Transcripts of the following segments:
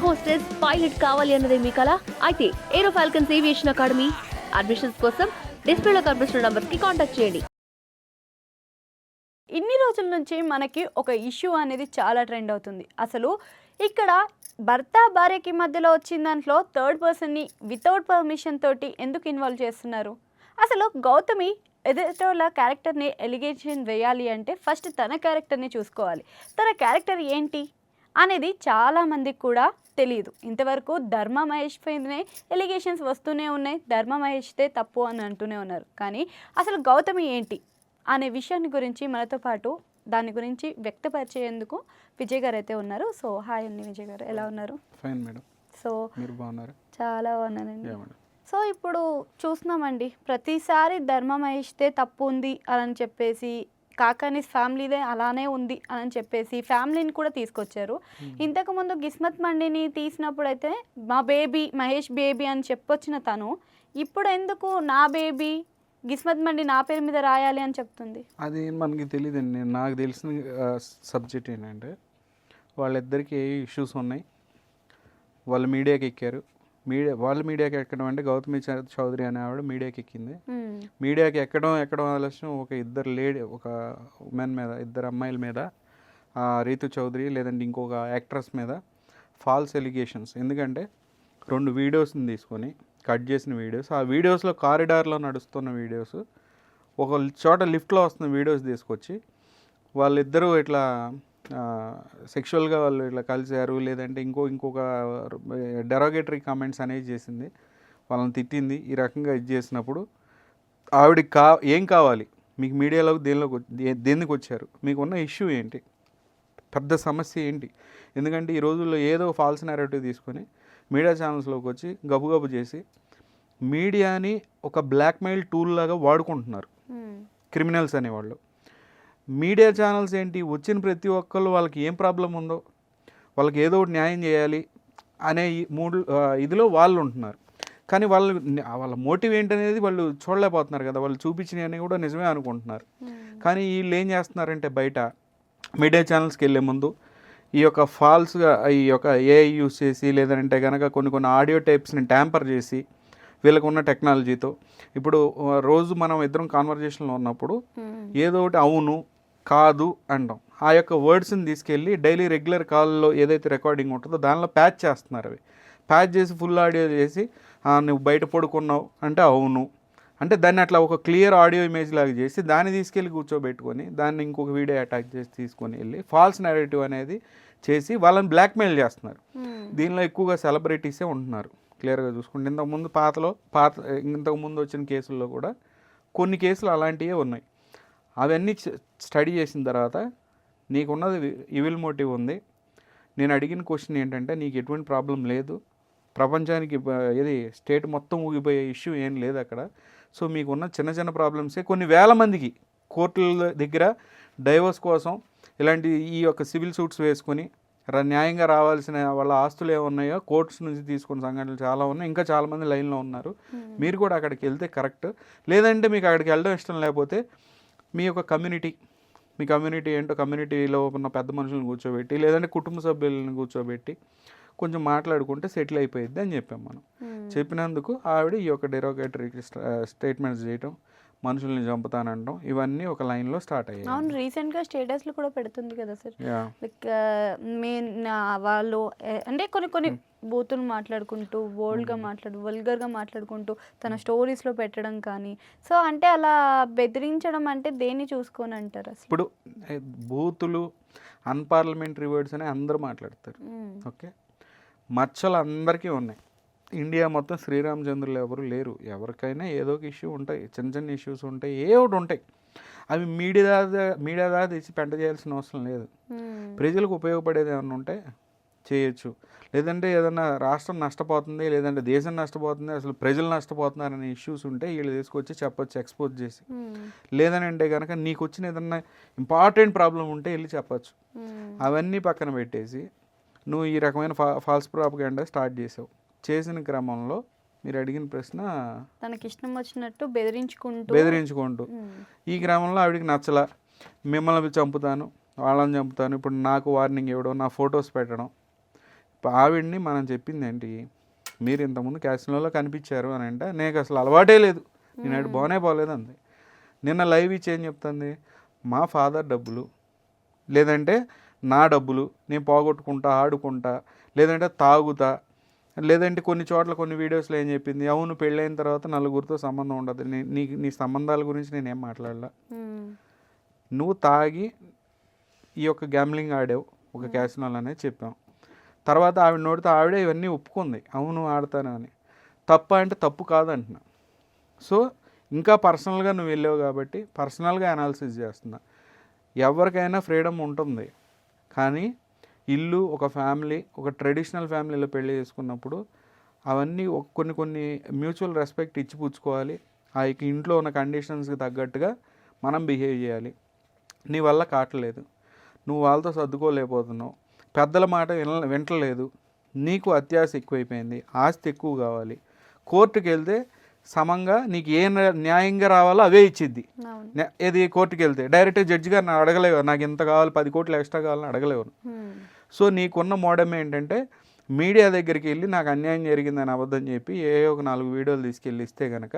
Air hostess pilot కావాలి అన్నదే మీ కల. అయితే aero falcons aviation academy admissions కోసం డిస్ప్లేలో కనిపిస్తున్న నంబర్స్కి కాంటాక్ట్ చేయండి. ఇన్ని రోజుల నుంచి మనకి ఒక ఇష్యూ అనేది చాలా ట్రెండ్ అవుతుంది. అసలు ఇక్కడ భర్త భార్యకి మధ్యలో వచ్చిన దాంట్లో థర్డ్ పర్సన్ని వితౌట్ పర్మిషన్ తోటి ఎందుకు ఇన్వాల్వ్ చేస్తున్నారు? అసలు గౌతమి ఎదుటోళ్ళ క్యారెక్టర్ని ఎలిగేషన్ వేయాలి అంటే ఫస్ట్ తన క్యారెక్టర్ని చూసుకోవాలి. తన క్యారెక్టర్ ఏంటి? అనేది చాలా మందికి కూడా తెలియదు ఇంతవరకు ధర్మ మహేష్ పైనే ఎలిగేషన్స్ వస్తూనే ఉన్నాయి. ధర్మ మహేష్దే తప్పు అని అంటూనే ఉన్నారు. కానీ అసలు గౌతమి ఏంటి అనే విషయాన్ని గురించి మనతో పాటు దాని గురించి వ్యక్తపరిచేందుకు విజయ్ గారు అయితే ఉన్నారు. సో హాయ్ అండి విజయ్ గారు. ఎలా ఉన్నారు? Fine madam. సో మీరు బాగున్నారు? చాలా బాగున్నానండి. సో ఇప్పుడు చూస్తున్నామండి. ప్రతిసారి ధర్మ మహేష్దే తప్పు ఉంది అని చెప్పేసి కాకాని ఫ్యామిలీదే అలానే ఉంది అని చెప్పేసి ఫ్యామిలీని కూడా తీసుకొచ్చారు. ఇంతకుముందు గిస్మత్ మండిని తీసినప్పుడైతే మా బేబీ మహేష్ బేబీ అని చెప్పొచ్చిన తను. ఇప్పుడు ఎందుకు నా బేబీ గిస్మత్ మండి నా పేరు మీద రాయాలి అని చెప్తుంది? అది మనకి తెలియదండి నేను నాకు తెలిసిన సబ్జెక్ట్ ఏంటంటే వాళ్ళిద్దరికి ఏ ఇష్యూస్ ఉన్నాయి వాళ్ళు మీడియాకి ఎక్కారు. మీడియా వాళ్ళు మీడియాకి ఎక్కడం అంటే గౌతమి చౌదరి అనే ఆవిడ మీడియాకి ఎక్కింది. మీడియాకి ఎక్కడం ఎక్కడం ఆలస్యం ఒక ఇద్దరు లేడీ ఒక ఉమెన్ మీద ఇద్దరు అమ్మాయిల మీద ఆ, రీతు చౌదరి లేదంటే ఇంకొక యాక్ట్రెస్ మీద ఫాల్స్ ఎలిగేషన్స్ ఎందుకంటే రెండు వీడియోస్ని తీసుకొని కట్ చేసిన వీడియోస్ ఆ వీడియోస్లో కారిడార్లో నడుస్తున్న వీడియోస్ ఒక చోట లిఫ్ట్లో వస్తున్న వీడియోస్ తీసుకొచ్చి వాళ్ళిద్దరూ ఇట్లా సెక్షువల్గా వాళ్ళు ఇట్లా కలిశారు లేదంటే ఇంకో ఇంకొక డెరోగేటరీ కామెంట్స్ అనేవి చేసింది. వాళ్ళని తిట్టింది. ఈ రకంగా ఇది చేసినప్పుడు ఆవిడకి కా ఏం కావాలి? మీకు మీడియాలోకి దేనిలోకి దేనికి వచ్చారు? మీకు ఉన్న ఇష్యూ ఏంటి? పెద్ద సమస్య ఏంటి? ఎందుకంటే ఈ రోజుల్లో ఏదో ఫాల్స్ నేరేటివ్ తీసుకొని మీడియా ఛానల్స్లోకి వచ్చి గబుగబు చేసి మీడియాని ఒక బ్లాక్మెయిల్ టూల్ లాగా వాడుకుంటున్నారు. క్రిమినల్స్ అనేవాళ్ళు. మీడియా ఛానల్స్ ఏంటి? వచ్చిన ప్రతి ఒక్కళ్ళు వాళ్ళకి ఏం ప్రాబ్లం ఉందో వాళ్ళకి ఏదో ఒకటి న్యాయం చేయాలి అనే మూడు ఇదిలో వాళ్ళు ఉంటున్నారు. కానీ వాళ్ళు వాళ్ళ మోటివ్ ఏంటనేది వాళ్ళు చూడలేకపోతున్నారు కదా వాళ్ళు చూపించినవి కూడా నిజమే అనుకుంటున్నారు. కానీ వీళ్ళు ఏం చేస్తున్నారంటే బయట మీడియా ఛానల్స్కి వెళ్ళే ముందు ఈ యొక్క ఫాల్స్గా ఈ యొక్క ఏఐ యూస్ చేసి లేదంటే కనుక కొన్ని కొన్ని ఆడియో టైప్స్ని ట్యాంపర్ చేసి వీళ్ళకు ఉన్న టెక్నాలజీతో. ఇప్పుడు రోజు మనం ఇద్దరం కాన్వర్జేషన్లో ఉన్నప్పుడు మ్మ్. ఏదో ఒకటి అవును కాదు అంటాం. ఆ యొక్క వర్డ్స్ని తీసుకెళ్ళి డైలీ రెగ్యులర్ కాల్లో ఏదైతే రికార్డింగ్ ఉంటుందో దానిలో ప్యాచ్ చేస్తున్నారు అవి. ప్యాచ్ చేసి ఫుల్ ఆడియో చేసి "ఆ, నువ్వు బయట పడుకున్నావు. అంటే అవును. అంటే దాన్ని అట్లా ఒక క్లియర్ ఆడియో ఇమేజ్ లాగా చేసి దాన్ని తీసుకెళ్ళి కూర్చోబెట్టుకొని దాన్ని ఇంకొక వీడియో అటాక్ చేసి తీసుకొని వెళ్ళి ఫాల్స్ నెరేటివ్ అనేది చేసి వాళ్ళని బ్లాక్మెయిల్ చేస్తున్నారు. మ్మ్. దీనిలో ఎక్కువగా సెలబ్రిటీసే ఉంటున్నారు. క్లియర్గా చూసుకుంటే ఇంతకుముందు పాతలో పాత ఇంతకుముందు వచ్చిన కేసుల్లో కూడా కొన్ని కేసులు అలాంటివే ఉన్నాయి. అవన్నీ స్టడీ చేసిన తర్వాత నీకున్నది ఇవిల్ మోటివ్ ఉంది. నేను అడిగిన క్వశ్చన్ ఏంటంటే నీకు ఎటువంటి ప్రాబ్లం లేదు. ప్రపంచానికి ఏది స్టేట్ మొత్తం ఊగిపోయే ఇష్యూ ఏం లేదు అక్కడ. సో మీకున్న చిన్న చిన్న ప్రాబ్లమ్సే కొన్ని వేల మందికి కోర్టుల దగ్గర డైవర్స్ కోసం ఇలాంటి ఈ యొక్క సివిల్ సూట్స్ వేసుకొని న్యాయంగా రావాల్సిన వాళ్ళ ఆస్తులు ఏమున్నాయో కోర్ట్స్ నుంచి తీసుకున్న సంఘటనలు చాలా ఉన్నాయి. ఇంకా చాలామంది లైన్లో ఉన్నారు. మీరు కూడా అక్కడికి వెళ్తే కరెక్ట్ లేదంటే మీకు అక్కడికి వెళ్ళడం ఇష్టం లేకపోతే మీ యొక్క కమ్యూనిటీ మీ కమ్యూనిటీ ఏంటో కమ్యూనిటీలో ఉన్న పెద్ద మనుషులను కూర్చోబెట్టి లేదంటే కుటుంబ సభ్యులను కూర్చోబెట్టి కొంచెం మాట్లాడుకుంటే సెటిల్ అయిపోయిద్ది అని చెప్పాం మనం. చెప్పినందుకు ఆవిడ ఈ యొక్క డెరోగేటరీ స్టేట్మెంట్స్ చేయటం మనుషుల్ని చంపుతానంటాం. ఇవన్నీ ఒక లైన్లో స్టార్ట్ అయ్యాయి. అవును రీసెంట్గా స్టేటస్లు కూడా పెడుతుంది కదా సార్. లైక్ మీ నా- వాళ్ళు అంటే కొన్ని కొన్ని బూతులు మాట్లాడుకుంటూ బోల్డ్గా మాట్లాడు వల్గర్గా మాట్లాడుకుంటూ తన స్టోరీస్లో పెట్టడం కానీ. సో అంటే అలా బెదిరించడం అంటే దేన్ని చూసుకొని అంటారు అసలు? ఇప్పుడు బూతులు అన్పార్లమెంటరీ వర్డ్స్ అని అందరూ మాట్లాడతారు. ఓకే? మచ్చలు అందరికీ ఉన్నాయి. ఇండియా మొత్తం శ్రీరామచంద్రులు ఎవరు లేరు. ఎవరికైనా ఏదో ఒక ఇష్యూ ఉంటాయి. చిన్న చిన్న ఇష్యూస్ ఉంటాయి. ఏ ఒకటి ఉంటాయి. అవి మీడియా దాకా మీడియా దాకా తెచ్చి పెంట చేయాల్సిన అవసరం లేదు. ప్రజలకు ఉపయోగపడేది ఏమన్నా ఉంటే చేయొచ్చు. లేదంటే ఏదైనా రాష్ట్రం నష్టపోతుంది లేదంటే దేశం నష్టపోతుంది అసలు ప్రజలు నష్టపోతున్నారనే ఇష్యూస్ ఉంటే వీళ్ళు తీసుకొచ్చి చెప్పొచ్చు ఎక్స్పోజ్ చేసి. లేదని అంటే కనుక నీకు వచ్చిన ఏదన్నా ఇంపార్టెంట్ ప్రాబ్లం ఉంటే వెళ్ళి చెప్పొచ్చు. అవన్నీ పక్కన పెట్టేసి నువ్వు ఈ రకమైన ఫా ఫాల్స్ ప్రాపగండా స్టార్ట్ చేసావు. చేసిన క్రమంలో మీరు అడిగిన ప్రశ్న తనకి ఇష్టం వచ్చినట్టు బెదిరించుకుంటూ బెదిరించుకుంటూ. ఈ క్రమంలో ఆవిడకి నచ్చల. మిమ్మల్ని చంపుతాను వాళ్ళని చంపుతాను ఇప్పుడు నాకు వార్నింగ్ ఇవ్వడం నా ఫొటోస్ పెట్టడం. ఆవిడ్ని మనం చెప్పింది ఏంటి మీరు ఇంతకుముందు క్యాసినోలో కనిపించారు అని అంటే నీకు అసలు అలవాటే లేదు. నేను బాగానే పోలేదు అంది. నిన్న లైవ్ ఇచ్చి ఏం చెప్తుంది? మా ఫాదర్ డబ్బులు లేదంటే నా డబ్బులు నేను పోగొట్టుకుంటా ఆడుకుంటా లేదంటే తాగుతా లేదంటే కొన్ని చోట్ల కొన్ని వీడియోస్లో ఏం చెప్పింది? అవును పెళ్ళైన తర్వాత నలుగురితో సంబంధం ఉండదు. నీ నీ నీ సంబంధాల గురించి నేనేం మాట్లాడలా. నువ్వు తాగి ఈ యొక్క గ్యామ్లింగ్ ఆడావు ఒక క్యాసినోల్ అనేది చెప్పాం. తర్వాత ఆవిడ నోటితో ఆవిడే ఇవన్నీ ఒప్పుకుంది. అవును ఆడతాను అని. తప్ప అంటే తప్పు కాదంటున్నా. సో ఇంకా పర్సనల్గా నువ్వు వెళ్ళావు కాబట్టి పర్సనల్గా అనాలిసిస్ చేస్తున్నా. ఎవరికైనా ఫ్రీడమ్ ఉంటుంది. కానీ ఇల్లు ఒక ఫ్యామిలీ ఒక ట్రెడిషనల్ ఫ్యామిలీలో పెళ్ళి చేసుకున్నప్పుడు అవన్నీ కొన్ని కొన్ని మ్యూచువల్ రెస్పెక్ట్ ఇచ్చి పుచ్చుకోవాలి. ఆ యొక్క ఇంట్లో ఉన్న కండిషన్స్కి తగ్గట్టుగా మనం బిహేవ్ చేయాలి. నీ వల్ల కావట్లేదు. నువ్వు వాళ్ళతో సర్దుకోలేకపోతున్నావు. పెద్దల మాట విన వింటలేదు. నీకు అత్యాశ ఎక్కువైపోయింది. ఆస్తి ఎక్కువ కావాలి. కోర్టుకి వెళ్తే సమంగా నీకు ఏ న్యా- న్యాయంగా రావాలో అవే ఇచ్చిద్ది. ఏది కోర్టుకి వెళ్తే డైరెక్ట్ జడ్జి గారు అడగలేవు. నాకు ఇంత కావాలి పది కోట్లు ఎక్స్ట్రా కావాలని అడగలేవు. సో నీకున్న మోడమ్ ఏంటంటే మీడియా దగ్గరికి వెళ్ళి నాకు అన్యాయం జరిగిందని అబద్ధం చెప్పి ఏ ఒక నాలుగు వీడియోలు తీసుకెళ్ళి ఇస్తే కనుక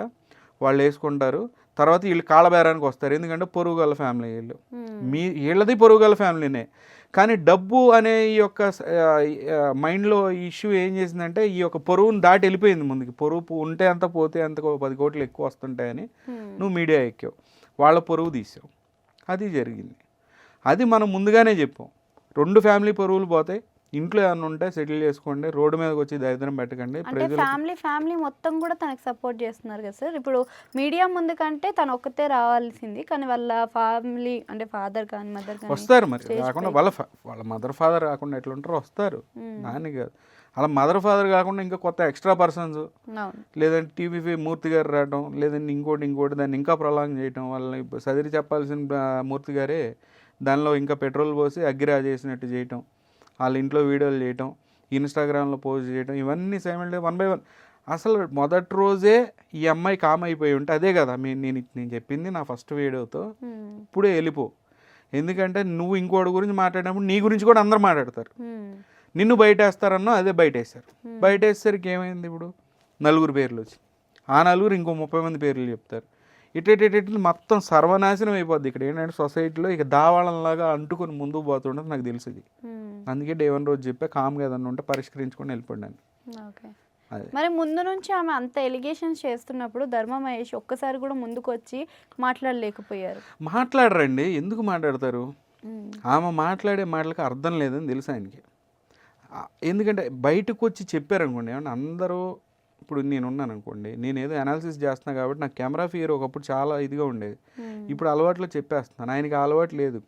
వాళ్ళు వేసుకుంటారు. తర్వాత వీళ్ళు కాళ్ళబేరానికి వస్తారు. ఎందుకంటే పొరుగు గల ఫ్యామిలీ వీళ్ళు. మీ వీళ్ళది పొరుగు గల ఫ్యామిలీనే. కానీ డబ్బు అనే ఈ యొక్క మైండ్లో ఇష్యూ ఏం చేసిందంటే ఈ యొక్క పొరువుని దాటి వెళ్ళిపోయింది ముందుకి. పొరుగు ఉంటే అంత పోతే అంత పది కోట్లు ఎక్కువ వస్తుంటాయని. నువ్వు మీడియా ఎక్కావు. వాళ్ళ పొరుగు తీసావు. అది జరిగింది. అది మనం ముందుగానే చెప్పాం. రెండు ఫ్యామిలీ పొరుగులు పోతాయి. ఇంట్లో ఏమైనా ఉంటే సెటిల్ చేసుకోండి. రోడ్డు మీదకి వచ్చి దరిద్రం పెట్టకండి. అంటే ఫ్యామిలీ ఫ్యామిలీ మొత్తం కూడా తనకు సపోర్ట్ చేస్తున్నారు కదా సార్. ఇప్పుడు మీడియా ముందు కంటే తను ఒక్కతే రావాల్సింది. కానీ వాళ్ళ ఫ్యామిలీ అంటే ఫాదర్ కానీ మదర్ కానీ వస్తారు మరి. పైకి. వాళ్ళ వాళ్ళ మదర్ ఫాదర్ రాకుండా ఎట్లా ఉంటారో వస్తారు. దాన్ని కాదు. అలా మదర్ ఫాదర్ కాకుండా ఇంకా కొత్త ఎక్స్ట్రా పర్సన్స్ లేదంటే టీవీ మూర్తి గారు రావడం లేదంటే ఇంకోటి ఇంకోటి దాన్ని ఇంకా ప్రొలాంగ్ చేయటం వాళ్ళని సదిరి చెప్పాల్సిన మూర్తి గారే దానిలో ఇంకా పెట్రోల్ పోసి అగ్గిరా చేసినట్టు చేయటం వాళ్ళ ఇంట్లో వీడియోలు చేయటం ఇన్స్టాగ్రామ్లో పోస్ట్ చేయటం ఇవన్నీ సైమిల్ వన్ బై వన్. అసలు మొదటి రోజే ఈ అమ్మాయి కామ్ అయిపోయి ఉంటే అదే కదా నేను నేను చెప్పింది నా ఫస్ట్ వీడియోతో. ఇప్పుడే వెళ్ళిపో. ఎందుకంటే నువ్వు ఇంకోటి గురించి మాట్లాడినప్పుడు నీ గురించి కూడా అందరు మాట్లాడతారు. నిన్ను బయటేస్తారన్నో అదే బయటేస్తారు బయటేసరికి ఏమైంది ఇప్పుడు? నలుగురు పేర్లు వచ్చి ఆ నలుగురు ఇంకో ముప్పై మంది పేర్లు చెప్తారు. ఇటు మొత్తం సర్వనాశనం అయిపోద్ది ఇక్కడ. ఏంటంటే సొసైటీలో ఇక దావాళంలాగా అంటుకొని ముందుకు పోతుండదు నాకు తెలిసింది మ్మ్. అందుకే డే వన్ రోజు చెప్పే కామ్గా ఏదన్నా ఉంటే పరిష్కరించుకొని వెళ్ళిపోయాను మరి ముందు నుంచి ఆమె అంత ఎలిగేషన్స్ చేస్తున్నప్పుడు ధర్మ మహేష్ ఒక్కసారి కూడా ముందుకు వచ్చి మాట్లాడలేకపోయారు. మాట్లాడరండి. ఎందుకు మాట్లాడతారు? మ్మ్. ఆమె మాట్లాడే మాటలకు అర్థం లేదని తెలుసు ఆయనకి. ఎందుకంటే బయటకు వచ్చి చెప్పారనుకోండి ఏమన్నా అందరూ ఇప్పుడు నేను ఉన్నాను అనుకోండి నేను ఏదో అనాలిసిస్ చేస్తున్నా కాబట్టి నాకు కెమెరా ఫియర్ ఒకప్పుడు చాలా ఇదిగా ఉండేది మ్మ్. ఇప్పుడు అలవాట్లో చెప్పేస్తున్నాను ఆయనకి అలవాటు లేదు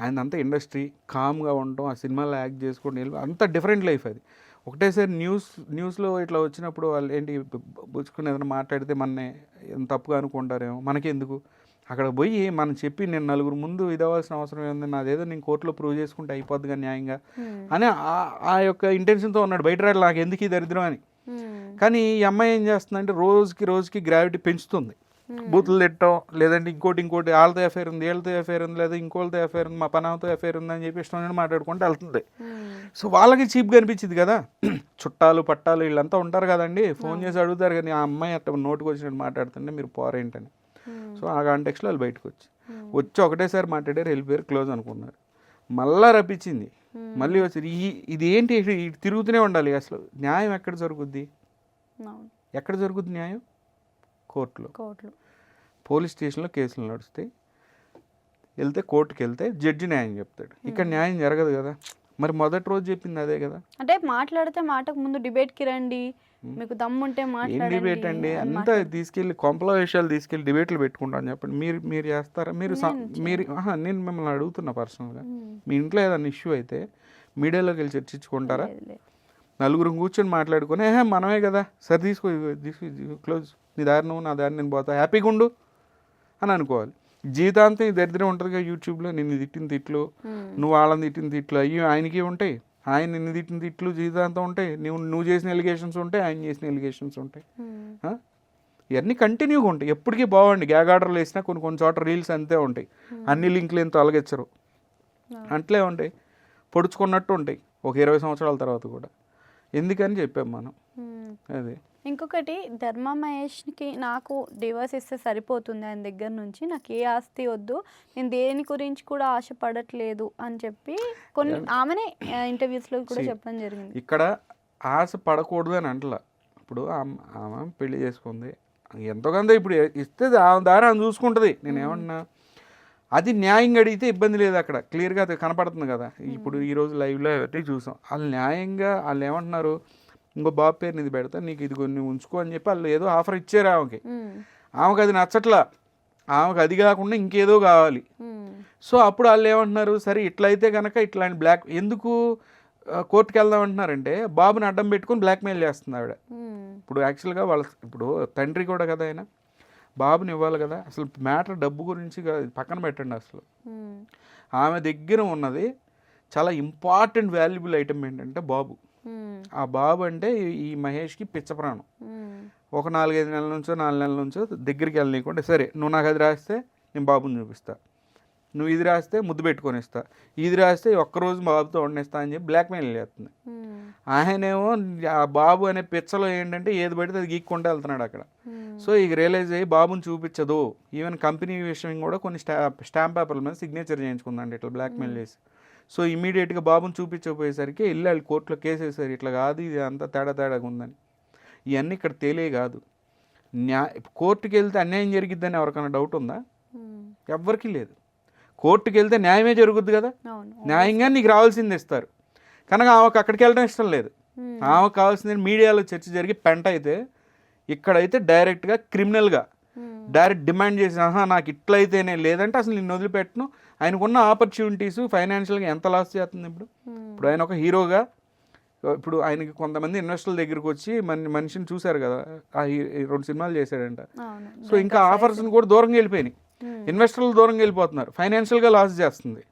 ఆయన అంతా ఇండస్ట్రీ కామ్గా ఉండటం ఆ సినిమాలో యాక్ట్ వెళ్ళి అంత డిఫరెంట్ లైఫ్ అది ఒకటేసారి న్యూస్ న్యూస్లో ఇట్లా వచ్చినప్పుడు వాళ్ళు ఏంటి బుచ్చుకుని ఏదైనా మాట్లాడితే మన తప్పుగా అనుకుంటారేమో మనకెందుకు అక్కడ పోయి మనం చెప్పి నేను నలుగురు ముందు ఇది అవ్వాల్సిన అవసరం ఏంది నాదేదో నేను కోర్టులో ప్రూవ్ చేసుకుంటే అయిపోద్దిగా న్యాయంగా మ్మ్. అని ఆ- యొక్క ఇంటెన్షన్తో ఉన్నాడు బయట రాడు నాకు ఎందుకు ఈ దరిద్రం అని. కానీ ఈ అమ్మాయి ఏం చేస్తుందంటే రోజుకి రోజుకి గ్రావిటీ పెంచుతుంది. బూతులు తిట్టడం లేదంటే ఇంకోటి ఇంకోటి వాళ్ళతో ఎఫైర్ ఉంది వీళ్ళతో ఎఫైర్ ఉంది లేదా ఇంకోళ్ళతో ఎఫైర్ ఉంది మా పనామతో ఎఫైర్ ఉంది అని చెప్పి ఇష్టం మాట్లాడుకుంటూ వెళ్తుంది. మ్మ్. సో వాళ్ళకి చీప్గా అనిపించింది కదా. చుట్టాలు పట్టాలు వీళ్ళంతా ఉంటారు కదండి. ఫోన్ చేసి అడుగుతారు కానీ ఆ అమ్మాయి అట్లా నోటుకు వచ్చినట్టు మాట్లాడుతుంటే మీరు పోరేంటని. సో ఆ కాంటెక్స్లో వాళ్ళు బయటకు వచ్చి. వచ్చి ఒకటేసారి మాట్లాడారు వెళ్ళిపోయారు క్లోజ్ అనుకున్నారు. మళ్ళా రప్పించింది. మళ్ళీ వచ్చి ఈ ఇది ఏంటి? తిరుగుతూనే ఉండాలి అసలు. న్యాయం ఎక్కడ జరుగుద్ది? ఎక్కడ జరుగుద్ది న్యాయం? కోర్టులో. కోట్లు పోలీస్ స్టేషన్లో కేసులు నడుస్తాయి. వెళ్తే కోర్టుకి వెళ్తే జడ్జి న్యాయం చెప్తాడు. ఇక్కడ న్యాయం జరగదు కదా. మరి మొదటి రోజు చెప్పింది అదే కదా. అంటే మాట్లాడితే మాటకు ముందు debate కి రండి. మీకు దమ్ముంటే ఏం మాట్లాడండి డిబేట్ అండి అంతా తీసుకెళ్ళి కొంపల విషయాలు తీసుకెళ్ళి డిబేట్లు పెట్టుకుంటాను చెప్పండి. మీరు మీరు చేస్తారా? మీరు మీరు నేను మిమ్మల్ని అడుగుతున్నా పర్సనల్గా. మ్మ్. మీ ఇంట్లో ఏదైనా ఇష్యూ అయితే మీడియాలోకి వెళ్ళి చర్చించుకుంటారా. నలుగురు కూర్చొని మాట్లాడుకొని ఏహే మనమే కదా. సరే తీసుకో క్లోజ్ నీ దారి నువ్వు నా దారి నేను పోతా. హ్యాపీగా ఉండు అని అనుకోవాలి. జీవితాంతం ఈ దరిద్రం ఉంటుంది కదా యూట్యూబ్లో. నిన్ను తిట్టిన తిట్లు మ్మ్. నువ్వు వాళ్ళని తిట్టిన తిట్లు అయ్యి ఆయనకి ఉంటాయి ఆయన నిన్ను తిట్టిన తిట్లు జీవితాంతం ఉంటాయి నువ్వు నువ్వు చేసిన ఎలిగేషన్స్ ఉంటాయి ఆయన చేసిన ఎలిగేషన్స్ ఉంటాయి. ఆ? ఇవన్నీ కంటిన్యూగా ఉంటాయి. ఎప్పటికీ బాగుండి గ్యాగ్ ఆర్డర్లు వేసినా కొన్ని కొన్ని చోట్ల రీల్స్ అంతే ఉంటాయి. అన్ని లింక్లు ఏం తొలగించరు అట్లే ఉంటాయి. పొడుచుకున్నట్టు ఉంటాయి. ఒక ఇరవై సంవత్సరాల తర్వాత కూడా. ఎందుకని చెప్పాం మనం? మ్మ్. అది. ఇంకొకటి ధర్మ మహేష్కి నాకు డివోర్స్ ఇస్తే సరిపోతుంది ఆయన దగ్గర నుంచి. నాకు ఏ ఆస్తి వద్దు. నేను దేని గురించి కూడా ఆశపడట్లేదు అని చెప్పి కొన్ని ఆమెనే ఇంటర్వ్యూస్లో కూడా చెప్పడం జరిగింది. ఇక్కడ ఆశ పడకూడదు అని అంటలా. ఇప్పుడు ఆమె పెళ్ళి చేసుకుంది. ఎంతో కొంత ఇప్పుడు ఇస్తే ఆమె దారి ఆమె చూసుకుంటుంది. నేను ఏమన్నా అది న్యాయంగా అడిగితే ఇబ్బంది లేదు అక్కడ. క్లియర్గా అది కనపడుతుంది కదా. ఇప్పుడు ఈరోజు లైవ్లో అవన్నీ చూసాం? వాళ్ళు న్యాయంగా వాళ్ళు ఏమంటున్నారు? ఇంకో బాబు పేరుని ఇది పెడతా నీకు ఇది కొన్ని ఉంచుకో అని చెప్పి వాళ్ళు ఏదో ఆఫర్ ఇచ్చారు ఆమెకి. ఆమెకు అది నచ్చట్లా ఆమెకు అది కాకుండా ఇంకేదో కావాలి. సో అప్పుడు వాళ్ళు ఏమంటున్నారు సరే ఇట్లయితే కనుక ఇట్లాంటి బ్లాక్ ఎందుకు కోర్టుకి వెళ్దాం అంటున్నారంటే బాబుని అడ్డం పెట్టుకొని బ్లాక్మెయిల్ చేస్తుంది ఆవిడ. ఇప్పుడు యాక్చువల్గా వాళ్ళ ఇప్పుడు తండ్రి కూడా కదా ఆయన బాబుని ఇవ్వాలి కదా అసలు మ్యాటర్ డబ్బు గురించి పక్కన పెట్టండి అసలు. ఆమె దగ్గర ఉన్నది చాలా ఇంపార్టెంట్ వాల్యుబుల్ ఐటమ్ ఏంటంటే బాబు. ఆ బాబు అంటే ఈ- మహేష్కి పిచ్చ ప్రాణం. మ్మ్. ఒక నాలుగైదు నెలల నుంచో నాలుగు నెలల నుంచో దగ్గరికి వెళ్ళనీయకుండా సరే నువ్వు నాకు అది రాస్తే నేను బాబుని చూపిస్తా. నువ్వు ఇది రాస్తే ముద్దు పెట్టుకొని ఇస్తా ఇది రాస్తే ఒక్కరోజు బాబుతో వండిస్తా అని చెప్పి బ్లాక్మెయిల్ చేస్తుంది. ఆయనేమో ఆ బాబు అనే పిచ్చలో ఏంటంటే ఏది పడితే అది గీక్కుంటూ వెళ్తున్నాడు అక్కడ. సో ఇక రియలైజ్ అయ్యి బాబుని చూపించదు. ఈవెన్ కంపెనీ విషయం కూడా కొన్ని స్టా స్టాంప్ పేపర్ల మీద సిగ్నేచర్ చేయించుకుందండి ఇట్లా బ్లాక్మెయిల్ చేసి. సో ఇమీడియట్గా బాబుని చూపించకపోయేసరికి వెళ్ళి వాళ్ళు కోర్టులో కేసు వేసారు ఇట్లా కాదు ఇది అంతా తేడా తేడాగా ఉందని. ఇవన్నీ ఇక్కడ తేలే కాదు. న్యా కోర్టుకి వెళ్తే అన్యాయం జరిగిద్దని ఎవరికైనా డౌట్ ఉందా. ఎవ్వరికీ లేదు. కోర్టుకి వెళ్తే న్యాయమే జరుగుద్ది కదా? న్యాయంగా నీకు రావాల్సింది ఇస్తారు. కనుక ఆమెకు అక్కడికి వెళ్ళడం ఇష్టం లేదు. ఆమెకు కావాల్సింది మీడియాలో చర్చ జరిగి పెంట అయితే ఇక్కడైతే డైరెక్ట్గా క్రిమినల్గా. డైరెక్ట్ డిమాండ్ చేసి ఆహా నాకు ఇట్లయితేనే లేదంటే అసలు నిన్ను వదిలిపెట్టను. ఆయనకున్న ఆపర్చునిటీస్ ఫైనాన్షియల్గా ఎంత లాస్ చేస్తుంది ఇప్పుడు? మ్మ్. ఇప్పుడు ఆయన ఒక హీరోగా ఇప్పుడు ఆయనకి కొంతమంది ఇన్వెస్టర్ల దగ్గరికి వచ్చి మన మనిషిని చూశారు కదా ఆ రెండు సినిమాలు చేశాడంట. సో ఇంకా ఆఫర్స్ని కూడా దూరంగా వెళ్ళిపోయినాయి. ఇన్వెస్టర్లు దూరంగా వెళ్ళిపోతున్నారు. ఫైనాన్షియల్గా లాస్ చేస్తుంది.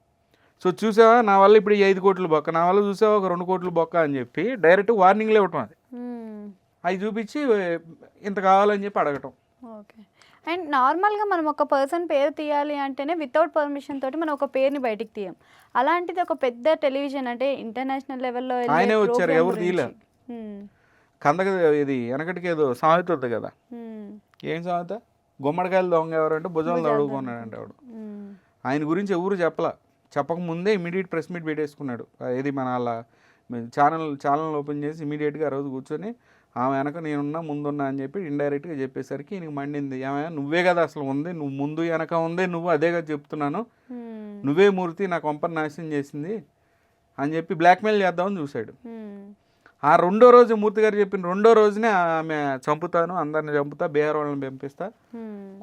సో చూసావా నా వల్ల ఇప్పుడు ఈ ఐదు కోట్లు బొక్క నా వల్ల చూసావా ఒక రెండు కోట్లు బొక్క అని చెప్పి డైరెక్ట్ వార్నింగ్లు ఇవ్వటం అది. మ్మ్. అవి చూపించి ఇంత కావాలని చెప్పి అడగటం. ఓకే అండ్ నార్మల్గా మనం ఒక పర్సన్ పేరు తీయాలి అంటేనే వితౌట్ పర్మిషన్ తోటి మనం ఒక పేరుని బయటికి తీయం. అలాంటిది ఒక పెద్ద టెలివిజన్ అంటే ఇంటర్నేషనల్ లెవెల్లో ఆయనే వచ్చారు, ఎవరు తీయలే. కందక ఇది వెనకటికి ఏదో సామెత ఉంది కదా. ఏం సామెత? గుమ్మడికాయలు దొంగ ఎవరంటే భుజాలు తడుగుకున్నాడంటే ఆవిడ. ఆయన గురించి ఎవరు చెప్పలా. చెప్పక ముందే ఇమీడియట్ ప్రెస్ మీట్ పెట్టేసుకున్నాడు. ఏది మన వాళ్ళ ఛానల్ ఛానల్ ఓపెన్ చేసి ఇమీడియట్గా ఆ రోజు కూర్చొని ఆమె వెనక నేనున్నా ముందున్నా అని చెప్పి ఇండైరెక్ట్గా చెప్పేసరికి ఈయనకి మండింది ఏమైనా నువ్వే కదా అసలు ఉంది నువ్వు ముందు వెనక ఉంది నువ్వు అదే కదా చెప్తున్నాను. నువ్వే మూర్తి నా కొంపని నాశనం చేసింది అని చెప్పి బ్లాక్మెయిల్ చేద్దామని చూశాడు. ఆ రెండో రోజు మూర్తి గారు చెప్పిన రెండో రోజునే ఆమె చంపుతాను అందరిని చంపుతా బీహార్ వాళ్ళని పంపిస్తా.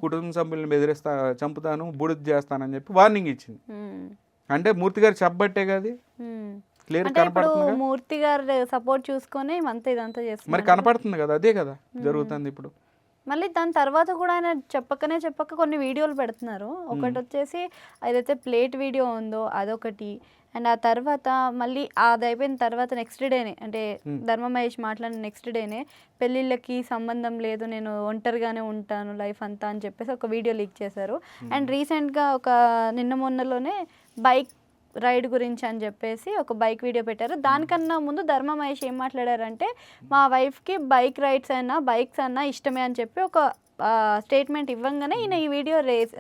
కుటుంబ సభ్యులను బెదిరిస్తా చంపుతాను బుడిద చేస్తానని చెప్పి వార్నింగ్ ఇచ్చింది. అంటే మూర్తి గారు చెప్పబట్టే కాదు. క్లియర్ అంటే ఇప్పుడు కనపడుతుంది మూర్తి గారు సపోర్ట్ చూసుకొని ఇవంతా ఇదంతా మరి చేస్తున్నారు కనపడుతుంది కదా అదే కదా జరుగుతుంది ఇప్పుడు. మళ్ళీ దాని తర్వాత కూడా ఆయన చెప్పకనే చెప్పక కొన్ని వీడియోలు పెడుతున్నారు. ఒకటి వచ్చేసి ఏదైతే ప్లేట్ వీడియో ఉందో అదొకటి. అండ్ ఆ తర్వాత మళ్ళీ అది అయిపోయిన తర్వాత నెక్స్ట్ డేనే అంటే ధర్మ మహేష్ మాట్లాడిన నెక్స్ట్ డేనే పెళ్ళిళ్ళకి సంబంధం లేదు నేను ఒంటరిగానే ఉంటాను లైఫ్ అంతా అని చెప్పేసి ఒక వీడియో లీక్ చేశారు. అండ్ రీసెంట్గా ఒక నిన్న మొన్నలోనే బైక్ రైడ్ గురించి అని చెప్పేసి ఒక బైక్ వీడియో పెట్టారు. దానికన్నా ముందు ధర్మ మహేష్ ఏం మాట్లాడారంటే మా వైఫ్కి బైక్ రైడ్స్ అయినా బైక్స్ అన్నా ఇష్టమే అని చెప్పి ఒక స్టేట్మెంట్ ఇవ్వంగానే ఈయన ఈ వీడియో రేస్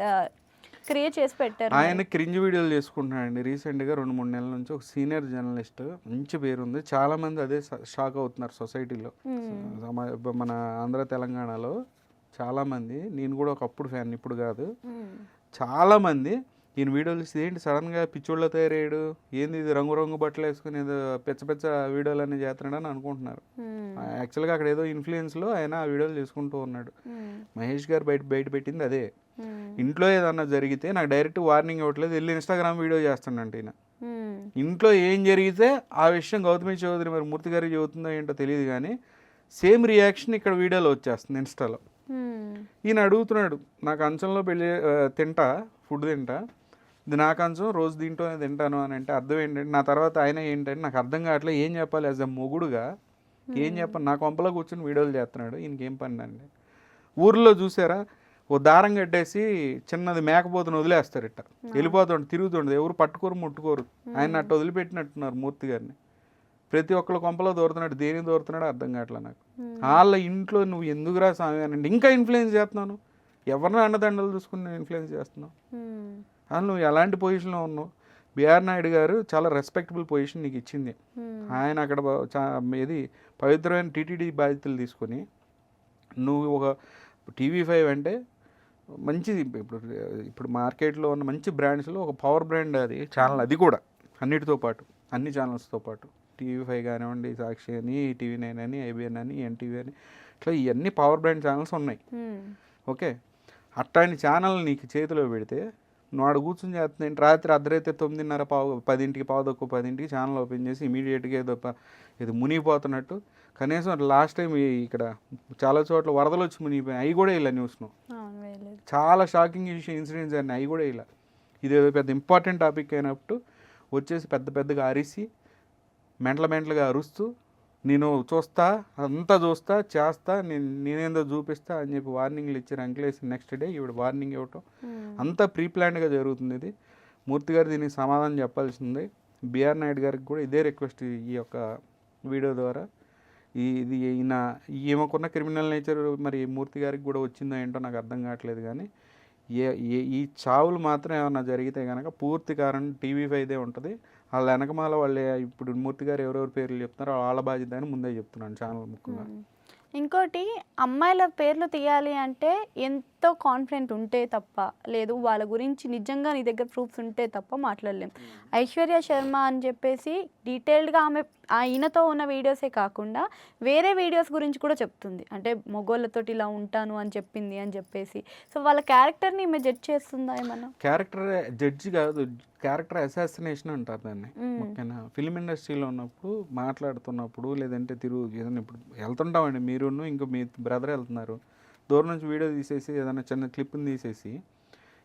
క్రియేట్ చేసి పెట్టారు. ఆయన క్రింజ్ వీడియోలు చేసుకుంటున్నాడండి. రీసెంట్గా రెండు మూడు నెలల నుంచి ఒక సీనియర్ జర్నలిస్ట్ మంచి పేరు ఉంది. చాలా మంది అదే షాక్ అవుతున్నారు సొసైటీలో. మన ఆంధ్ర తెలంగాణలో చాలా మంది నేను కూడా ఒకప్పుడు ఫ్యాన్ ఇప్పుడు కాదు. చాలా మంది ఈయన వీడియోలు ఇస్తే ఏంటి సడన్గా పిచ్చోళ్ళ తయారయ్యాడు ఏంది ఇది రంగు రంగు బట్టలు వేసుకుని ఏదో పెచ్చ పెచ్చ వీడియోలు అన్నీ చేస్తున్నాడు అని అనుకుంటున్నారు. యాక్చువల్గా అక్కడ ఏదో ఇన్ఫ్లుయెన్స్లో ఆయన ఆ వీడియోలు చేసుకుంటూ ఉన్నాడు మ్మ్. మహేష్ గారు బయట బయట పెట్టింది అదే మ్మ్. ఇంట్లో ఏదన్నా జరిగితే నాకు డైరెక్ట్ వార్నింగ్ ఇవ్వట్లేదు వెళ్ళి ఇన్స్టాగ్రామ్ వీడియో చేస్తానంట ఈయన. ఇంట్లో ఏం జరిగితే ఆ విషయం గౌతమి చౌదరి మరి మూర్తి గారికి చెబుతుందో ఏంటో తెలియదు కానీ సేమ్ రియాక్షన్ ఇక్కడ వీడియోలో వచ్చేస్తుంది ఇన్స్టాలో. ఈయన అడుగుతున్నాడు నాకు అంచంలో పెళ్ళి తింటా ఫుడ్ తింటా ఇది నా కంచం రోజు దీంట్లోనే తింటాను అని అంటే అర్థం ఏంటంటే నా తర్వాత ఆయన ఏంటంటే నాకు అర్థం కావట్లేదు ఏం చెప్పాలి? యాజ్ అ మొగుడుగా ఏం చెప్పాలి? నా కొంపలో కూర్చొని వీడియోలు చేస్తున్నాడు ఈయనకేం పని అండి ఊర్లో చూసారా? ఓ దారం కట్టేసి చిన్నది మేకపోతుని వదిలేస్తారు ఇట్ట వెళ్ళిపోతుండు తిరుగుతుండదు ఎవరు పట్టుకోరు ముట్టుకోరు. ఆయన అట్ట వదిలిపెట్టినట్టున్నారు మూర్తి గారిని. ప్రతి ఒక్కళ్ళ కొంపలో దూరుతున్నాడు దేనికి దూరుతున్నాడో అర్థం కావట్లే నాకు. వాళ్ళ ఇంట్లో నువ్వు ఎందుకురా స్వామి అని ఇంకా ఇన్ఫ్లుయెన్స్ చేస్తున్నాను ఎవరిని అండదండలు చూసుకుని నేను ఇన్ఫ్లుయెన్స్ చేస్తున్నావు? నువ్వు ఎలాంటి పొజిషన్లో ఉన్నావు? బిఆర్ నాయుడు గారు చాలా రెస్పెక్టబుల్ పొజిషన్ నీకు ఇచ్చింది. ఆయన అక్కడ ఏది పవిత్రమైన టీటీడీ బాధ్యతలు తీసుకొని నువ్వు ఒక టీవీ ఫైవ్ అంటే మంచిది ఇప్పుడు ఇప్పుడు మార్కెట్లో ఉన్న మంచి బ్రాండ్స్లో ఒక పవర్ బ్రాండ్ అది ఛానల్ అది కూడా. అన్నిటితో పాటు అన్ని ఛానల్స్తో పాటు. టీవీ ఫైవ్ కానివ్వండి సాక్షి అని టీవీ నైన్ అని ఐబిఎన్ అని ఎన్టీవీ అని ఇట్లా ఇవన్నీ పవర్ బ్రాండ్ ఛానల్స్ ఉన్నాయి. ఓకే? అట్లాంటి ఛానల్ నీకు చేతిలో పెడితే నువ్వు ఆడ కూర్చొని చేస్తుంది రాత్రి అర్ధరైతే తొమ్మిదిన్నర పావు పదింటికి పావు తక్కువ పదింటికి ఛానల్ ఓపెన్ చేసి ఇమీడియట్గా ఏదో ఇది మునిగిపోతున్నట్టు. కనీసం లాస్ట్ టైం ఇక్కడ చాలా చోట్ల వరదలు వచ్చి మునిగిపోయాయి అవి కూడా ఇలా న్యూస్ను చాలా షాకింగ్ ఇష్యూ ఇన్సిడెంట్స్ అన్నీ అవి కూడా ఇలా ఇదేదో పెద్ద ఇంపార్టెంట్ టాపిక్ అయినప్పుడు వచ్చేసి పెద్ద పెద్దగా అరిసి మెంటల మెంటలుగా అరుస్తూ నేను చూస్తా అంతా చూస్తా చేస్తా నేను నేనేందో చూపిస్తా అని చెప్పి వార్నింగ్లు ఇచ్చారు అంకులేసి నెక్స్ట్ డే ఈవిడ వార్నింగ్ ఇవ్వటం. అంతా ప్రీ ప్లాన్డ్గా జరుగుతుంది ఇది. మూర్తి గారు దీనికి సమాధానం చెప్పాల్సింది. బిఆర్ నాయుడు గారికి కూడా ఇదే రిక్వెస్ట్ ఈ యొక్క వీడియో ద్వారా. ఈ ఇది ఈయన ఈమెకున్న క్రిమినల్ నేచర్ మరి మూర్తి గారికి కూడా వచ్చిందో ఏంటో నాకు అర్థం కావట్లేదు కానీ ఏ ఏ ఈ చావులు మాత్రం ఏమన్నా జరిగితే కనుక పూర్తి కారణం టీవీ ఫైదే ఉంటుంది. వాళ్ళ వెనకమాల వాళ్ళే ఇప్పుడు మూర్తి గారు ఎవరెవరి పేర్లు చెప్తున్నారో వాళ్ళ బాధ్యత అని ముందే చెప్తున్నాను ఛానల్ ముఖ్యంగా. ఇంకోటి అమ్మాయిల పేర్లు తీయాలి అంటే ఎంతో కాన్ఫిడెంట్ ఉంటే తప్ప లేదు వాళ్ళ గురించి నిజంగా నీ దగ్గర ప్రూఫ్స్ ఉంటే తప్ప మాట్లాడలేం. ఐశ్వర్య శర్మ అని చెప్పేసి డీటెయిల్డ్గా ఆమె ఆయనతో ఉన్న వీడియోసే కాకుండా వేరే వీడియోస్ గురించి కూడా చెప్తుంది. అంటే మొగోళ్ళతోటి ఇలా ఉంటాను అని చెప్పింది అని చెప్పేసి. సో వాళ్ళ క్యారెక్టర్ని ఈమె జడ్జ్ చేస్తుందా ఏమన్నా? క్యారెక్టర్ జడ్జి కాదు క్యారెక్టర్ అసాసినేషన్ అంటారు దాన్ని. ఓకేనా ఫిలిం ఇండస్ట్రీలో ఉన్నప్పుడు మాట్లాడుతున్నప్పుడు లేదంటే తిరుగు ఏదైనా ఇప్పుడు వెళ్తుంటామండి మీరును ఇంకో మీ బ్రదర్ వెళ్తున్నారు. దూరం నుంచి వీడియో తీసేసి ఏదైనా చిన్న క్లిప్ని తీసేసి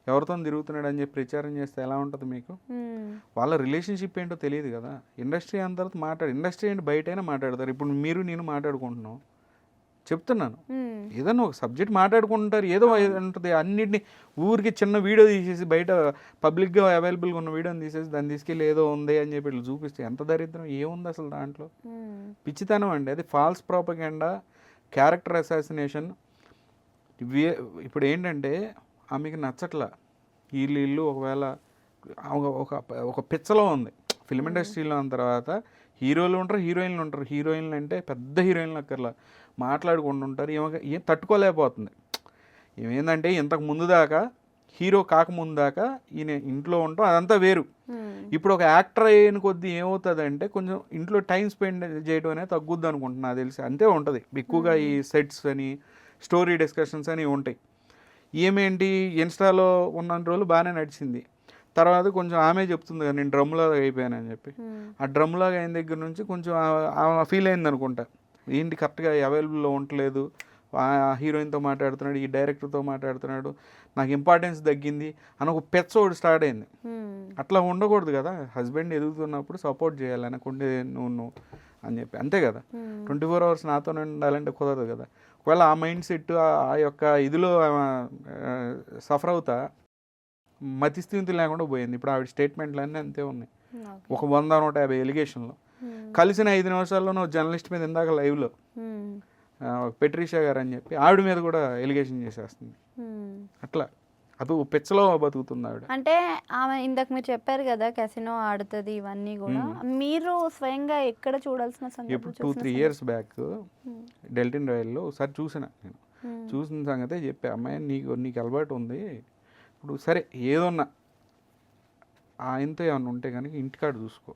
ఎవరితో తిరుగుతున్నాడు అని చెప్పి ప్రచారం చేస్తే ఎలా ఉంటుంది మీకు. వాళ్ళ రిలేషన్షిప్ ఏంటో తెలియదు కదా. ఇండస్ట్రీ అందరితో మాట్లాడు ఇండస్ట్రీ ఏంటి బయటైనా మాట్లాడతారు. ఇప్పుడు మీరు నేను మాట్లాడుకుంటున్నాం. చెప్తున్నాను. మ్మ్. ఏదైనా ఒక సబ్జెక్ట్ మాట్లాడుకుంటారు ఏదో ఉంటుంది అన్నిటిని ఊరికి చిన్న వీడియో తీసేసి బయట పబ్లిక్గా అవైలబుల్గా ఉన్న వీడియోని తీసేసి దాన్ని తీసుకెళ్ళి ఏదో ఉంది అని చెప్పి ఇట్లా చూపిస్తే ఎంత దరిద్రం ఏముంది అసలు దాంట్లో. పిచ్చితనం అండి. అది ఫాల్స్ ప్రాపగెండా క్యారెక్టర్ అసాసినేషన్. ఇప్పుడు ఏంటంటే ఆమెకి నచ్చట్లా. వీళ్ళు ఇల్లు ఒకవేళ ఒక- ఒక పిచ్చలో ఉంది. ఫిల్మ్ ఇండస్ట్రీలో ఉన్న తర్వాత హీరోలు ఉంటారు హీరోయిన్లు ఉంటారు. హీరోయిన్లు అంటే పెద్ద హీరోయిన్లు అక్కర్లా. మాట్లాడుకుంటూ ఉంటారు. ఏమో ఏం తట్టుకోలేకపోతుంది. ఏమేందంటే ఇంతకు ముందు దాకా హీరో కాకముందు దాకా ఈయన ఇంట్లో ఉంటాం అదంతా వేరు. ఇప్పుడు ఒక యాక్టర్ అయిన కొద్దీ ఏమవుతుందంటే కొంచెం ఇంట్లో టైం స్పెండ్ చేయడం అనేది తగ్గుద్ది అనుకుంటున్నా నాకు తెలిసి. అంతే ఉంటుంది. ఎక్కువగా ఈ సెట్స్ అని స్టోరీ డిస్కషన్స్ అని ఉంటాయి. ఏమేంటి ఇన్స్టాలో ఉన్న రోజులు బాగానే నడిచింది. తర్వాత కొంచెం ఆమె చెప్తుంది కదా నేను డ్రమ్లాగా అయిపోయానని చెప్పి. ఆ డ్రమ్లాగా అయిన దగ్గర నుంచి కొంచెం ఫీల్ అయింది అనుకుంటా ఏంటి కరెక్ట్గా అవైలబుల్లో ఉండట్లేదు. ఆ హీరోయిన్తో మాట్లాడుతున్నాడు ఈ డైరెక్టర్తో మాట్లాడుతున్నాడు నాకు ఇంపార్టెన్స్ తగ్గింది అని ఒక పెచ్చ ఒకటి స్టార్ట్ అయింది. అట్లా ఉండకూడదు కదా హస్బెండ్ ఎదుగుతున్నప్పుడు సపోర్ట్ చేయాలి అనకుంటే నువ్వు నువ్వు అని చెప్పి అంతే కదా. ట్వంటీ ఫోర్ అవర్స్ నాతోనే ఉండాలంటే కుదరదు కదా ఒకవేళ ఆ మైండ్ సెట్ ఆ యొక్క ఇదిలో సఫర్ అవుతా మతిస్థితి లేకుండా పోయింది ఇప్పుడు ఆవిడ స్టేట్మెంట్లు అన్నీ అంతే ఉన్నాయి. ఒక వంద నూట యాభై ఎలిగేషన్లో. కలిసిన ఐదు నిమిషాల్లో నువ్వు జర్నలిస్ట్ మీద ఇందాక లైవ్లో. పెట్రీషా గారు అని చెప్పి ఆవిడ మీద కూడా ఎలిగేషన్ చేసేస్తుంది. అట్లా. అది పిచ్చలో బతుకుతుంది ఆవిడ. అంటే ఆమె ఇందాక మీరు చెప్పారు కదా కెసినో ఆడుతుంది ఇవన్నీ కూడా. మీరు స్వయంగా ఎక్కడ చూడాల్సిన ఇప్పుడు two three years back Deltin రాయల్లో ఒకసారి చూసిన నేను. చూసిన సంగతే చెప్పా. అమ్మాయి నీకు నీకు అలవాటు ఉంది. ఇప్పుడు సరే ఏదన్నా. ఆయనతో ఏమన్నా ఉంటే కనుక ఇంటికాడ చూసుకో.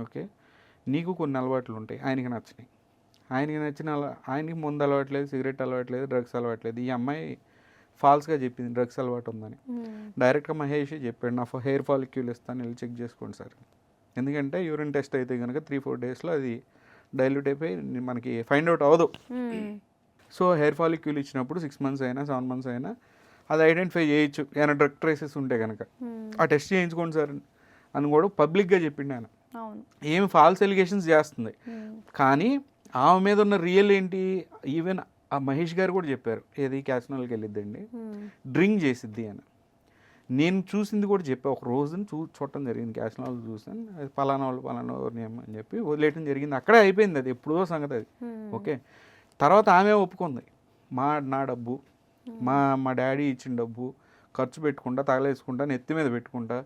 ఓకే? నీకు కొన్ని అలవాట్లు ఉంటాయి. ఆయనకి నచ్చినాయి. ఆయనకి నచ్చిన అల- ఆయనకి ముందు అలవాట్లేదు సిగరెట్ అలవాట్లేదు డ్రగ్స్ అలవాట్లేదు. ఈ అమ్మాయి ఫాల్స్గా చెప్పింది డ్రగ్స్ అలవాటు ఉందని. డైరెక్ట్గా మహేష్ చెప్పాడు నా హెయిర్ ఫాలిక్యూల్ ఇస్తాను వెళ్ళి చెక్ చేసుకోండి సార్. ఎందుకంటే యూరిన్ టెస్ట్ అయితే కనుక త్రీ ఫోర్ డేస్లో అది డైల్యూట్ అయిపోయి మనకి ఫైండ్ అవుట్ అవ్వదు. సో హెయిర్ ఫాలిక్యూల్ ఇచ్చినప్పుడు సిక్స్ మంత్స్ అయినా సెవెన్ మంత్స్ అయినా అది ఐడెంటిఫై చేయొచ్చు. ఏమైనా డ్రగ్ ట్రేసెస్ ఉంటే కనుక ఆ టెస్ట్ చేయించుకోండి సార్ అని కూడా పబ్లిక్గా చెప్పిండు ఆయన. ఏమి ఫాల్స్ ఎలిగేషన్స్ చేస్తుంది. కానీ ఆమె మీద ఉన్న రియల్ ఏంటి? ఈవెన్ ఆ మహేష్ గారు కూడా చెప్పారు. ఏది? క్యాసినోల్కి వెళ్ళిద్దండి. డ్రింక్ చేసిద్ది అని. నేను చూసింది కూడా చెప్పా. ఒక రోజున చూ చూడటం జరిగింది. వాళ్ళు చూసాను. అది పలానా వాళ్ళు పలానా ఎవరిని ఏమో అని చెప్పి వదిలేయటం జరిగింది. అక్కడే అయిపోయింది అది. ఎప్పుడో సంగతి అది. ఓకే. తర్వాత ఆమె ఒప్పుకుంది. మా నా డబ్బు. మా మా డాడీ ఇచ్చిన డబ్బు. ఖర్చు పెట్టుకుంటా తగలేసుకుంటా నెత్తి మీద పెట్టుకుంటా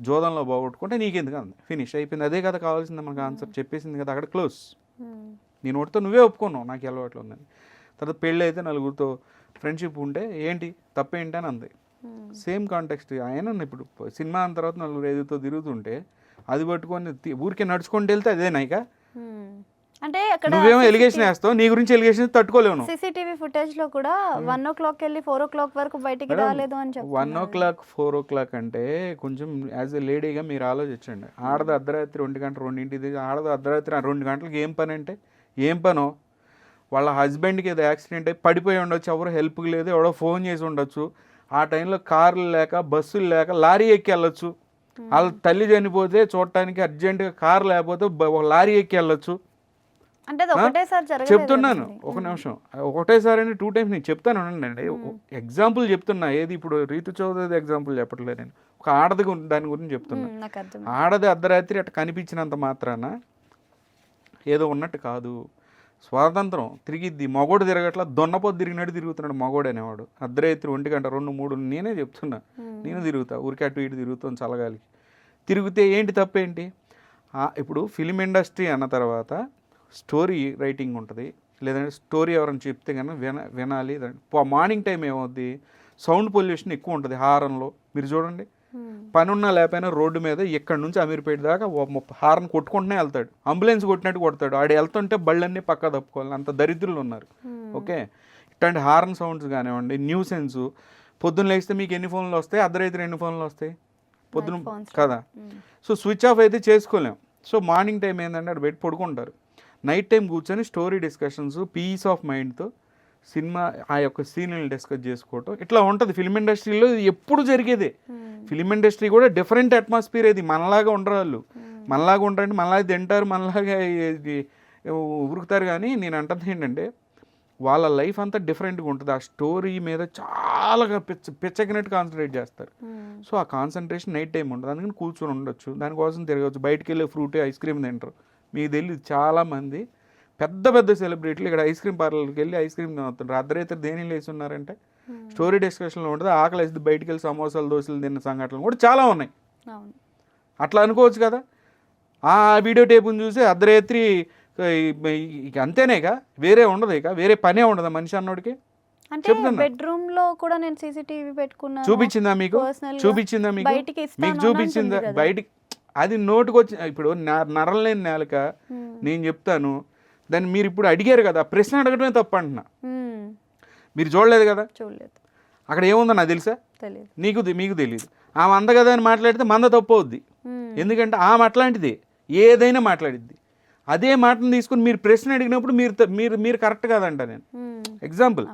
జోదంలో బాగొట్టుకుంటే నీకెందుకు అంది. ఫినిష్ అయిపోయింది. అదే కదా కావాల్సింది మనకు ఆన్సర్ చెప్పేసింది కదా. అక్కడ క్లోజ్ నేను ఒకటితో నువ్వే ఒప్పుకున్నావు నాకు అలవాట్లు ఉందని. తర్వాత పెళ్ళి అయితే నలుగురితో ఫ్రెండ్షిప్ ఉంటే ఏంటి? తప్పేంటి అని అంది. సేమ్ కాంటెక్స్ట్ ఆయన ఇప్పుడు సినిమా అన్న తర్వాత నలుగురు ఐదుతో తిరుగుతుంటే అది పట్టుకొని ఊరికే నడుచుకుంటూ వెళ్తే అదేనా ఇక? అంటే అక్కడ నువ్వేమో ఎలిగేషన్ వేస్తావు నీ గురించి ఎలిగేషన్ తట్టుకోలేవు సీసీటీవీ ఫుటేజ్లో కూడా వన్ ఓ క్లాక్ వెళ్ళి ఫోర్ ఓ క్లాక్ వరకు బయటికి రాలేదు అని one o'clock four o'clock అంటే కొంచెం యాజ్ ఎ లేడీగా మీరు ఆలోచించండి. ఆడది అర్ధరాత్రి ఒంటి గంట రెండింటిది ఆడది అర్ధరాత్రి రెండు గంటలకు ఏం పని అంటే? ఏం పనో? వాళ్ళ హస్బెండ్కి ఏదో యాక్సిడెంట్ అయి పడిపోయి ఉండొచ్చు ఎవరు హెల్ప్కి లేదు ఎవడో ఫోన్ చేసి ఉండొచ్చు. ఆ టైంలో కార్లు లేక బస్సులు లేక లారీ ఎక్కి వెళ్ళొచ్చు. వాళ్ళ తల్లి చనిపోతే చూడటానికి అర్జెంటుగా కార్ లేకపోతే లారీ ఎక్కి వెళ్ళొచ్చు. చెప్తున్నాను. ఒక నిమిషం. ఒకటేసారి అని టూ టైమ్స్ నేను చెప్తాను అండి ఎగ్జాంపుల్ చెప్తున్నా. ఏది ఇప్పుడు రీతు చౌదరి ఎగ్జాంపుల్ చెప్పట్లేదు నేను. ఒక ఆడది దాని గురించి చెప్తున్నా. ఆడది అర్ధరాత్రి అట్లా కనిపించినంత మాత్రాన ఏదో ఉన్నట్టు కాదు. స్వాతంత్రం తిరిగిద్ది. మగోడు తిరగట్లా దొన్నపోతు తిరిగినట్టు తిరుగుతున్నాడు మగోడు అనేవాడు. అర్ధరాత్రి ఒంటి గంట రెండు మూడు నేనే చెప్తున్నా. నేను తిరుగుతా. ఊరికి అటు ఇటు తిరుగుతాను చల్లగాలికి తిరిగితే ఏంటి తప్పేంటి? ఇప్పుడు ఫిలిం ఇండస్ట్రీ అన్న తర్వాత స్టోరీ రైటింగ్ ఉంటుంది. లేదంటే స్టోరీ ఎవరైనా చెప్తే కనుక విన వినాలి. మార్నింగ్ టైం ఏమవుద్ది? సౌండ్ పొల్యూషన్ ఎక్కువ ఉంటుంది హారంలో మీరు చూడండి. పని ఉన్నా లేకపోయినా రోడ్డు మీద ఇక్కడ నుంచి అమీర్పేట దాకా హార్న్ కొట్టుకుంటూనే వెళ్తాడు. అంబులెన్స్ కొట్టినట్టు కొడతాడు. ఆడు వెళ్తుంటే బళ్ళన్నీ పక్క తప్పుకోవాలి. అంత దరిద్రులు ఉన్నారు. ఓకే? ఇట్లాంటి హార్న్ సౌండ్స్ కానివ్వండి న్యూసెన్స్ పొద్దున్న లేస్తే మీకు ఎన్ని ఫోన్లు వస్తాయి? అర్ధరైతే ఎన్ని ఫోన్లు వస్తాయి? పొద్దున. కదా? సో స్విచ్ ఆఫ్ అయితే చేసుకోలేం. సో మార్నింగ్ టైం ఏంటంటే అక్కడ పెట్టి పడుకుంటారు. నైట్ టైం కూర్చొని స్టోరీ డిస్కషన్స్ పీస్ ఆఫ్ మైండ్తో సినిమా ఆ యొక్క సీన్లు డిస్కస్ చేసుకోవటం. ఇట్లా ఉంటుంది. ఫిల్మ్ ఇండస్ట్రీలో ఇది ఎప్పుడు జరిగేదే. ఉమ్, ఫిలిం ఇండస్ట్రీ కూడా డిఫరెంట్ అట్మాస్ఫియర్ ఇది. మనలాగా ఉండరు వాళ్ళు. మనలాగా ఉంటారంటే మనలాగా తింటారు మనలాగా ఇది ఉరుకుతారు. కానీ నేను అంటుంది ఏంటంటే వాళ్ళ లైఫ్ అంతా డిఫరెంట్గా ఉంటుంది. ఆ స్టోరీ మీద చాలా పిచ్చ పిచ్చకినట్టు కాన్సన్ట్రేట్ చేస్తారు. సో ఆ కాన్సన్ట్రేషన్ నైట్ టైం ఉంటుంది. అందుకని కూర్చొని ఉండొచ్చు. దానికోసం తిరగచ్చు బయటికి వెళ్ళి ఫ్రూట్ ఐస్ క్రీమ్ తింటారు మీకు తెలియదు చాలామంది పెద్ద పెద్ద సెలబ్రిటీలు ఇక్కడ ఐస్ క్రీమ్ పార్లర్కి వెళ్ళి ఐస్ క్రీమ్ తినవుతుంటారు అర్ధరైతే దేని లేసి ఉన్నారంటే స్టోరీ డిస్కషన్లో ఉంటుంది. ఆకలి వేసి బయటికి వెళ్ళి సమోసాలు దోశలు తిన్న సంఘటనలు కూడా చాలా ఉన్నాయి. అట్లా అనుకోవచ్చు కదా. ఆ వీడియో టేపుని చూసి అర్ధరాత్రి ఇక అంతేనే ఇక వేరే ఉండదు ఇక వేరే పనే ఉండదు మనిషి అన్నోడికి? అంటే. బెడ్రూమ్లో కూడా నేను సీసీటీవీ పెట్టుకున్నాను చూపించిందా మీకు? చూపించిందా మీకు? మీకు చూపించిందా. బయటికి అది నోటుకు వచ్చి ఇప్పుడు న- నరలేని నేలక నేను చెప్తాను. దాన్ని మీరు ఇప్పుడు అడిగారు కదా ఆ ప్రశ్న అడగడమే తప్పు అంటున్నా మీరు చూడలేదు కదా? చూడలేదు. అక్కడ ఏముందో నాకు తెలుసా? తెలియదు నీకు మీకు తెలియదు ఆమె అంద కదా అని మాట్లాడితే మంద తప్పు అవుద్ది ఎందుకంటే ఆమె అట్లాంటిది. ఏదైనా మాట్లాడిద్ది. అదే మాటను తీసుకుని మీరు ప్రశ్న అడిగినప్పుడు మీరు మీరు మీరు కరెక్ట్ కాదంట నేను. ఎగ్జాంపుల్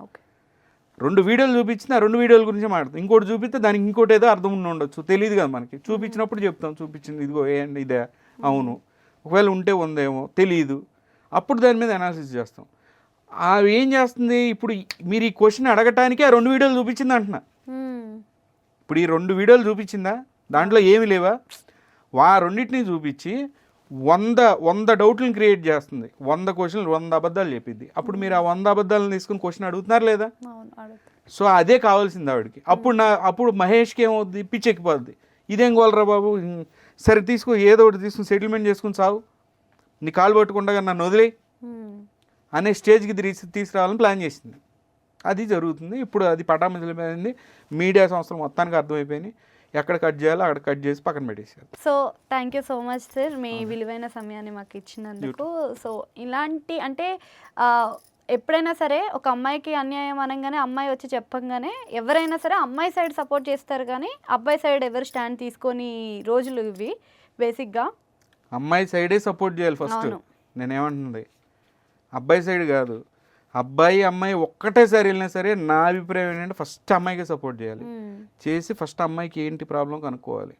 రెండు వీడియోలు చూపించిన రెండు వీడియోల గురించి మాట్లాడతాం ఇంకోటి చూపిస్తే దానికి ఇంకోటి ఏదో అర్థం ఉండి ఉండొచ్చు. తెలియదు కదా మనకి. చూపించినప్పుడు చెప్తాం. చూపించింది ఇదిగో ఏంటి ఇదే? అవును. ఒకవేళ ఉంటే ఉందేమో. తెలియదు అప్పుడు దాని మీద అనాలిసిస్ చేస్తాం. అవి ఏం చేస్తుంది? ఇప్పుడు మీరు ఈ క్వశ్చన్ అడగటానికి ఆ రెండు వీడియోలు చూపించింది అంటున్నా. ఇప్పుడు ఈ రెండు వీడియోలు చూపించిందా? దాంట్లో ఏమి లేవా? వా రెండింటిని చూపించి వంద వంద డౌట్లను క్రియేట్ చేస్తుంది. వంద క్వశ్చన్లు వంద అబద్ధాలు చెప్పింది అప్పుడు మీరు ఆ వంద అబద్ధాలను తీసుకుని క్వశ్చన్ అడుగుతున్నారు లేదా? సో అదే కావాల్సింది ఆవిడకి. అప్పుడు నా అప్పుడు మహేష్కి ఏమవుద్ది? పిచ్చెక్కిపోద్ది. ఇదేం గోలరా బాబు? సరే తీసుకో ఏదో ఒకటి తీసుకుని సెటిల్మెంట్ చేసుకుని సావు నీ కాలు పట్టుకుండగా నన్ను వదిలే అనే స్టేజ్కి తీసి తీసుకురావాలని ప్లాన్ చేసింది. అది జరుగుతుంది. ఇప్పుడు అది పటామించలేమైంది మీడియా సంస్థలు మొత్తానికి అర్థమైపోయినాయి. ఎక్కడ కట్ చేయాలో అక్కడ కట్ చేసి పక్కన పెట్టేసారు so thank you so much sir. మీ విలువైన సమయాన్ని మాకు ఇచ్చినందుకు. సో ఇలాంటి అంటే ఎప్పుడైనా సరే ఒక అమ్మాయికి అన్యాయం అనగానే అమ్మాయి వచ్చి చెప్పంగానే ఎవరైనా సరే అమ్మాయి సైడ్ సపోర్ట్ చేస్తారు కానీ అబ్బాయి సైడ్ ఎవరు స్టాండ్ తీసుకొని రోజులు ఇవి బేసిక్గా. అమ్మాయి సైడే సపోర్ట్ చేయాలి ఫస్ట్. నేనేమంటుంది అబ్బాయి సైడ్ కాదు. అబ్బాయి అమ్మాయి ఒక్కటేసారి వెళ్ళినా సరే నా అభిప్రాయం ఏంటంటే ఫస్ట్ అమ్మాయికే సపోర్ట్ చేయాలి. చేసి ఫస్ట్ అమ్మాయికి ఏంటి ప్రాబ్లం కనుక్కోవాలి.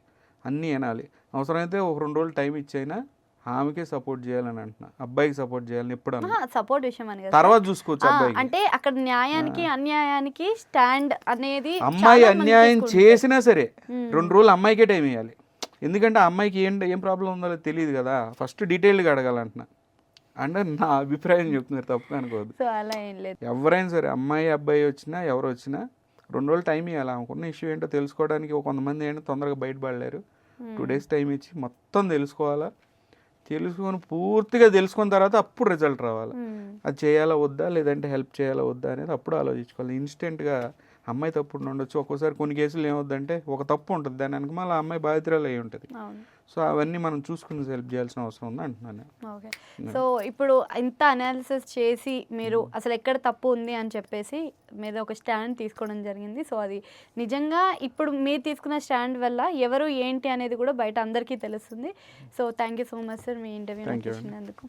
అన్నీ వినాలి. అవసరమైతే ఒక రెండు రోజులు టైం ఇచ్చైనా ఆమెకే సపోర్ట్ చేయాలని అంటున్నా. అబ్బాయికి సపోర్ట్ చేయాలని ఎప్పుడు సపోర్ట్ విషయం అని తర్వాత చూసుకోవచ్చు ఆ, అబ్బాయికి. అంటే అక్కడ న్యాయానికి అన్యాయానికి స్టాండ్ అనేది అమ్మాయి అన్యాయం. చేసినా సరే. రెండు రోజులు అమ్మాయికే టైం ఇవ్వాలి ఎందుకంటే ఆ అమ్మాయికి ఏం ఏం ప్రాబ్లం ఉందో తెలియదు కదా. ఫస్ట్ డీటెయిల్గా అడగాలంటున్నా. అంటే నా అభిప్రాయం చెప్తున్నారు తప్పు అనుకోవద్దు. సో అలా ఏం లేదు. ఎవరైనా సరే అమ్మాయి అబ్బాయి వచ్చినా ఎవరు వచ్చినా రెండు రోజులు టైం ఇవ్వాలి ఆమెకున్న ఇష్యూ ఏంటో తెలుసుకోవడానికి ఒక కొంతమంది ఏంటో తొందరగా బయటపడలేరు. టూ డేస్ టైం ఇచ్చి మొత్తం తెలుసుకోవాలా? తెలుసుకొని పూర్తిగా తెలుసుకున్న తర్వాత అప్పుడు రిజల్ట్ రావాలి. మ్మ్. అది చేయాలా వద్దా లేదంటే హెల్ప్ చేయాలా వద్దా అనేది అప్పుడు ఆలోచించుకోవాలి. ఇన్స్టెంట్గా అమ్మాయి తప్పు ఉండి ఉండొచ్చు. ఒక్కోసారి కొన్ని కేసులు ఏమవుద్దంటే ఒక తప్పు ఉంటుంది. దాని వెనక మళ్ళీ అమ్మాయి బాధితురాలు అయి ఉంటుంది. సో అవన్నీ మనం చూసుకుని హెల్ప్ చేయాల్సిన అవసరం ఉంది అంటున్నాను. నేను. ఓకే సో ఇప్పుడు ఇంత అనాలిసిస్ చేసి మీరు అసలు ఎక్కడ తప్పు ఉంది అని చెప్పేసి మీరు ఒక స్టాండ్ తీసుకోవడం జరిగింది. సో అది నిజంగా ఇప్పుడు మీరు తీసుకున్న స్టాండ్ వల్ల ఎవరు ఏంటి అనేది కూడా బయట అందరికీ తెలుస్తుంది. So thank you so much sir me interview. ఇచ్చినందుకు.